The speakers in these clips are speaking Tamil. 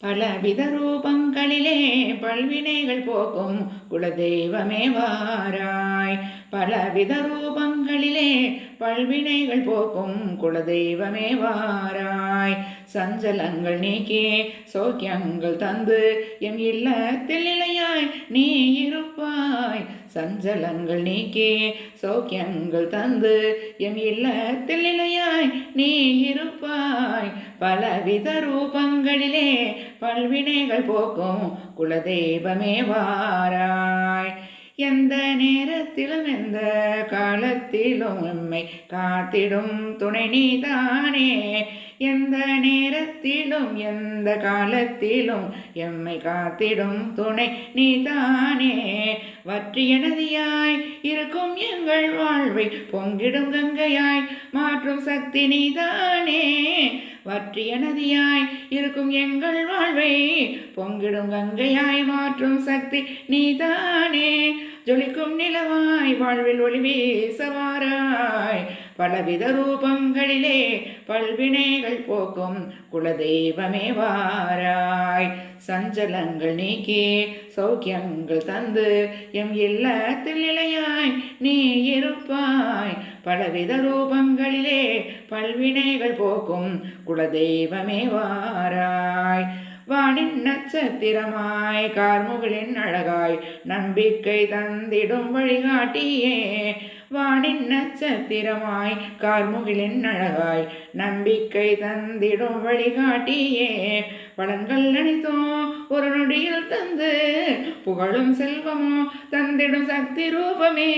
பலவித ரூபங்களிலே பல்வினைகள் போக்கும் குலதெய்வமே வாராய். பலவித ரூபங்களிலே பல்வினைகள் போக்கும் குலதெய்வமே வாராய். சஞ்சலங்கள் நீக்கி சோக்கியங்கள் தந்து எம் இல்லத்தில் நிலையாய் நீ இருப்பாய் சஞ்சலங்கள் நீக்கி சௌக்கியங்கள் தந்து எம் இல்லத்தில் நிலையாய் நீ இருப்பாய். பலவித ரூபங்களிலே பல்வினைகள் போக்கும் குலதெய்வமே வாராய். எந்த நேரத்திலும் எந்த காலத்திலும் எம்மை காத்திடும் துணை நீதானே. எந்த நேரத்திலும் எந்த காலத்திலும் எம்மை காத்திடும் துணை நீதானே. வற்றிய நதியாய் இருக்கும் எங்கள் வாழ்வை பொங்கிடும் கங்கையாய் மாற்றும் சக்தி நீதானே. வற்றிய நதியாய் இருக்கும் எங்கள் வாழ்வை பொங்கிடும் கங்கையாய் மாற்றும் சக்தி நீதானே. ஜொலிக்கும் நிலவாய் வாழ்வில் ஒளி வீசவாராய். பலவித ரூபங்களிலே பல்வினைகள் போக்கும் குலதெய்வமே வாராய். சஞ்சலங்கள் நீக்கி சௌக்கியங்கள் தந்து எம் இல்லத்தில் நிலையாய் நீ இருப்பாய். பலவித ரூபங்களிலே பல்வினைகள் போக்கும் குலதெய்வமே வாராய். வானின் நட்சத்திரமாய் கார்முகளின் அழகாய் நம்பிக்கை தந்திடும் வழிகாட்டியே. வா வானின் நட்சத்திரமாய் கார்முகிலின் அழகாய் நம்பிக்கை தந்திடும் வழிகாட்டியே. பலன்கள் அனைத்தும் ஒரு நொடியில் தந்து புகழும் செல்வமோ தந்திடும் சக்தி ரூபமே.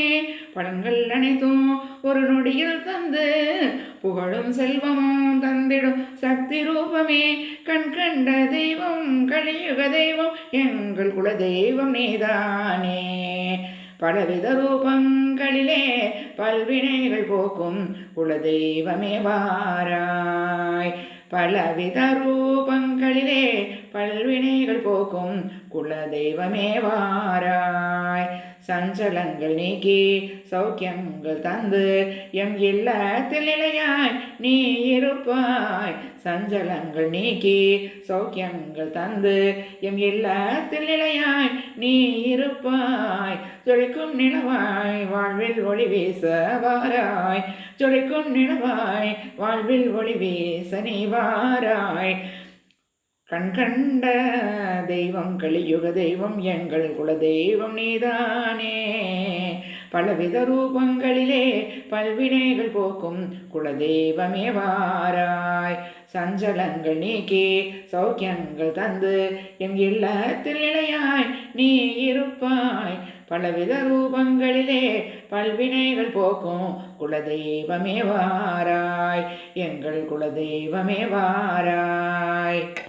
பலன்கள் அனைத்தும் ஒரு நொடியில் தந்து புகழும் செல்வமும் தந்திடும் சக்தி ரூபமே. கண் கண்ட தெய்வம் கலியுக தெய்வம் எங்கள் குல தெய்வம் நீதானே. பலவித ரூபங்களிலே பல்வினைகள் போக்கும் குலதெய்வமே வாராய். பலவித ரூபங்களிலே பல்வினைகள் போக்கும் குலதெய்வமே வாராய். சஞ்சலங்கள் நீக்கி சௌக்கியங்கள் தந்து எம் இல்லத்தில் நிலையாய் நீ இருப்பாய். சஞ்சலங்கள் நீக்கி சௌக்கியங்கள் தந்து எம் இல்லத்தில் நிலையாய் நீ இருப்பாய். ஜொலிக்கும் நிலவாய் வாழ்வில் ஒளி வீச வாராய். ஜொலிக்கும் நிலவாய் வாழ்வில் ஒளி வீச நீ வாராய். கண் கண்ட தெய்வம் கலியுக தெய்வம் எங்கள் குல தெய்வம் நீதானே. பலவித ரூபங்களிலே பல்வினைகள் போக்கும் குலதெய்வமே வாராய். சஞ்சலங்கள் நீக்கி சௌக்கியங்கள் தந்து எம் இல்லத்தில் நிலையாய் நீ இருப்பாய். பலவித ரூபங்களிலே பல்வினைகள் போக்கும் குலதெய்வமே வாராய். எங்கள் குலதெய்வமே வாராய்.